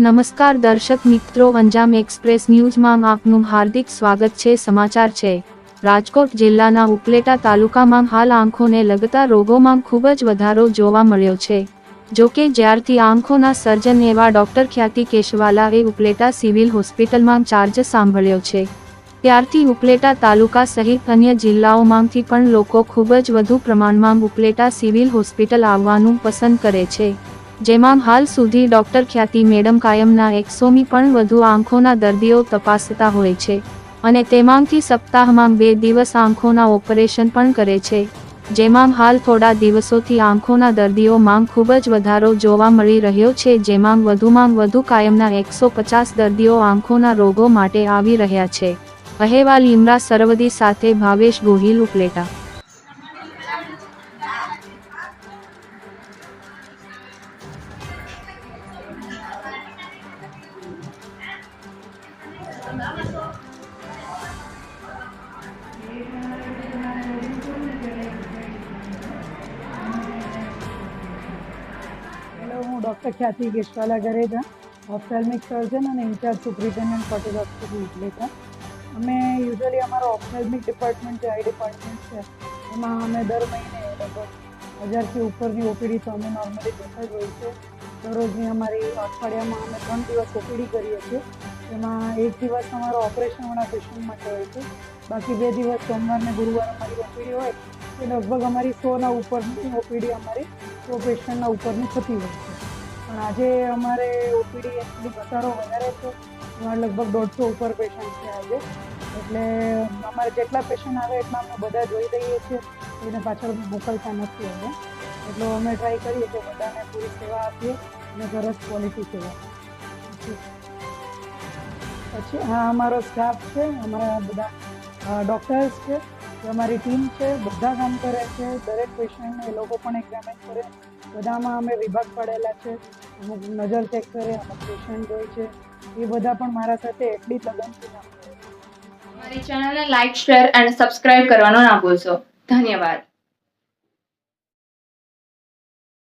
નમસ્કાર દર્શક મિત્રો, અંજામ એક્સપ્રેસ ન્યૂઝમાં આપનું હાર્દિક સ્વાગત છે. સમાચાર છે. રાજકોટ જિલ્લાના ઉપલેટા તાલુકામાં હાલ આંખોને લગતા રોગોમાં ખૂબ જ વધારો જોવા મળ્યો છે. જો કે જ્યારથી આંખોના સર્જન એવા ડોક્ટર ખ્યાતિ કેશવાલાએ ઉપલેટા સિવિલ હોસ્પિટલમાં ચાર્જ સાંભળ્યો છે. ત્યારથી ઉપલેટા તાલુકા સહિત અન્ય જિલ્લાઓમાંથી પણ લોકો ખૂબ જ વધુ પ્રમાણમાં ઉપલેટા સિવિલ હોસ્પિટલ આવવાનું પસંદ કરે છે. જેમાં હાલ સુધી ડોક્ટર ખ્યાતિ મેડમ કાયમના એકસોમી પણ વધુ આંખોના દર્દીઓ તપાસતા હોય છે અને તેમાંથી સપ્તાહમાં બે દિવસ આંખોના ઓપરેશન પણ કરે છે. જેમાં હાલ થોડા દિવસોથી આંખોના દર્દીઓ માંગ ખૂબ જ વધારો જોવા મળી રહ્યો છે જેમાં વધુમાં વધુ કાયમના એકસો પચાસ દર્દીઓ આંખોના રોગો માટે આવી રહ્યા છે. અહેવાલ ઇમરા સરવદી સાથે ભાવેશ ગોહિલ ઉપલેટા. હેલો, હું doctor Khyati Geshwala Gareja ophthalmic surgeon અને incharge superintendent Patel hospital Upleta અમે યુઝલી અમારો ઓફથેલ્મિક ડિપાર્ટમેન્ટ જે આઈ ડિપાર્ટમેન્ટ છે, એમાં અમે દર મહિને લગભગ હજારથી ઉપરની ઓપીડી તો અમે નોર્મલી જતા જ હોય છે. દરરોજની અમારી અઠવાડિયામાં અમે ત્રણ દિવસ ઓપીડી કરીએ છીએ. એમાં એક દિવસ અમારો ઓપરેશનવાળા પેશન્ટ માટે હોય છે. બાકી બે દિવસ સોમવાર ને ગુરુવાર અમારી ઓપીડી હોય એ લગભગ અમારી સોના ઉપરની ઓપીડી અમારી સો પેશન્ટના ઉપરની થતી હોય છે. પણ આજે અમારે ઓપીડી એકચ્યુઅલી ઘટાડો વધારે છે. અમારે લગભગ દોઢસો ઉપર પેશન્ટ છે આજે. એટલે અમારે જેટલા પેશન્ટ આવે એટલા અમે બધા જોઈ દઈએ છીએ. એને પાછળ મોકલતા નથી હવે. એટલે અમે ટ્રાય કરીએ કે બધાને પૂરી સેવા આપીએ અને સરસ ક્વોલિટી સેવા આપીએ. પછી આ અમારો સ્ટાફ છે, અમારા બધા ડૉક્ટર્સ છે અમારી ટીમ છે, બધા કામ કરે છે, દરેક પેશન્ટને એ લોકો પણ એક્ઝામિન કરે. બધામાં અમે વિભાગ પડેલા છે, અમુક નજર ચેક કરે, અમુક પેશન્ટ હોય છે. એ બધા પણ મારા સાથે એટલી લગનથી કામ અમારી ચેનલને લાઇક શેર અને સબસ્ક્રાઇબ કરવાનો ના ભૂલશો. ધન્યવાદ.